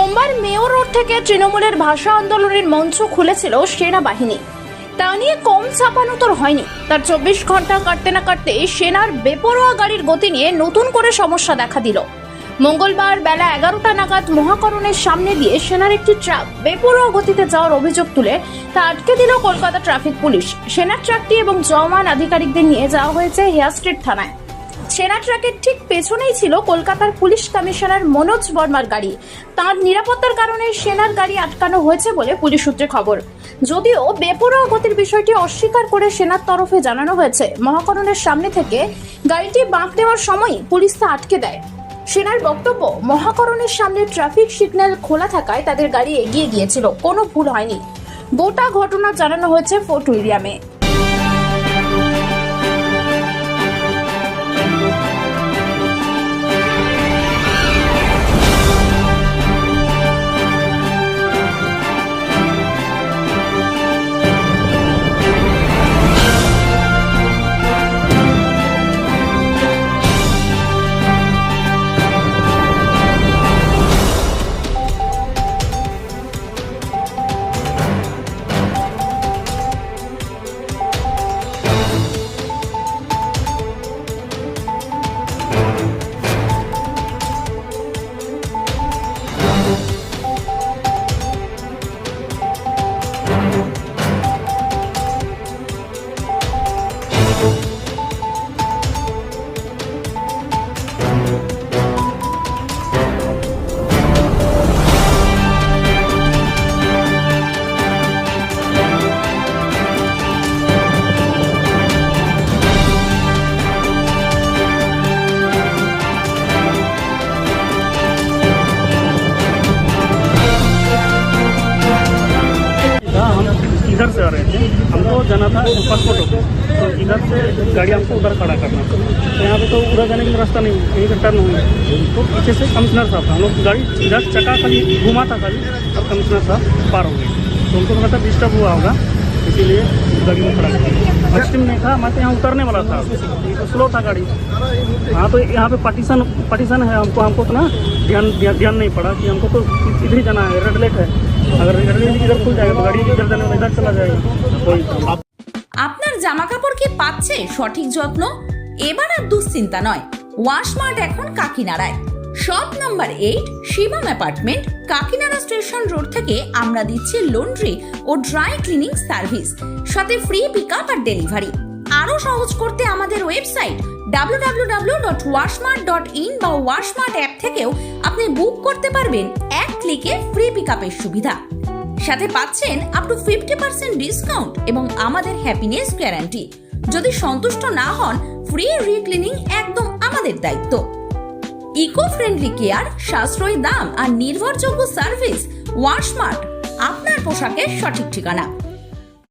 সোমবার mayor road থেকে তৃণমূলের ভাষা আন্দোলনের মঞ্চ খুলেছিল সেনাবাহিনী। তা নিয়ে কম চাপানোতর হয়নি। তার চব্বিশ ঘণ্টা কাটতে না কাটতে সেনার বেপরোয়া গাড়ির গতি নিয়ে নতুন করে সমস্যা দেখা দিল। মঙ্গলবার বেলা এগারোটা নাগাদ মহাকরণের সামনে দিয়ে সেনার একটি ট্রাক বেপরোয়া গতিতে যাওয়ার অভিযোগ তুলে তা আটকে দিল কলকাতা ট্রাফিক পুলিশ। সেনার ট্রাকটি এবং জওয়ান আধিকারিকদের নিয়ে যাওয়া হয়েছে হেয়ার স্ট্রিট থানায়। সেনা ট্রাকের ঠিক পেছনেই ছিল কলকাতার পুলিশ কমিশনার মনোজ বর্মার গাড়ি। তার নিরাপত্তার কারণে সেনার গাড়ি আটকানো হয়েছে বলে পুলিশ সূত্রে খবর। যদিও বেপরোয়া গতির বিষয়টি অস্বীকার করে সেনার তরফে জানানো হয়েছে, মহাকরণের সামনে থেকে গাড়িটি বাঁক নেওয়ার সময় পুলিশ তা আটকে দেয়। সেনার বক্তব্য, মহাকরণের সামনে ট্রাফিক সিগন্যাল খোলা থাকায় তাদের গাড়ি এগিয়ে গিয়েছিল, কোনো ভুল হয়নি। গোটা ঘটনা জানানো হয়েছে ফোর্ট উইলিয়ামে। था इधर लोग जाना था पासपोर्ट तो इधर से गाड़ी हमको उधर खड़ा करना तो यहाँ पे तो उधर जाने के लिए रास्ता नहीं, कहीं का टर्न हुई। तो पीछे से कमिश्नर साहब था हम लोग गाड़ी इधर चका खाली घुमा था खाली, अब कमिश्नर साहब पार हो गए। तो उनको थोड़ा सा डिस्टर्ब हुआ होगा। इसीलिए गाड़ी में खड़ा किया फर्स्ट टाइम नहीं था मैं तो यहाँ उतरने वाला था तो स्लो था गाड़ी हाँ तो यहाँ पे पार्टीशन पार्टीशन है हमको हमको तो ना ध्यान ध्यान ध्यान नहीं पड़ा कि हमको तो इधर ही जाना है रेड लाइट है अगर रेड लाइट इधर खुल जाएगा तो गाड़ी इधर जाने वाला इधर चला जाएगा कोई আপনার জামা কাপড় কি পাচ্ছে সঠিক যত্ন এবার আর দুশ্চিন্তা নয় ওয়াশমার্ট এখন কাকিনাড়ায় shop number eight Shivam apartment, Kakinada station road থেকে আমরা দিচ্ছি লন্ড্রি ও ড্রাই ক্লিনিং সার্ভিস, সাথে ফ্রি পিক আর ডেলিভারি। আরও সহজ করতে আমাদের ওয়েবসাইট www.washmart.in বা ওয়াশমার্ট অ্যাপ থেকেও আপনি বুক করতে পারবেন এক ক্লিকে ফ্রি পিক আপের সুবিধা। সাথে পাচ্ছেন up to fifty percent discount এবং আমাদের হ্যাপিনেস গ্যারান্টি যদি সন্তুষ্ট না হন ফ্রি রিক্লিনিং একদম আমাদের দায়িত্ব। ইকো ফ্রেন্ডলি কেয়ার সাশ্রয়ী দাম আর নির্ভরযোগ্য সার্ভিস ওয়াশমার্ট আপনার পোশাকের সঠিক ঠিকানা।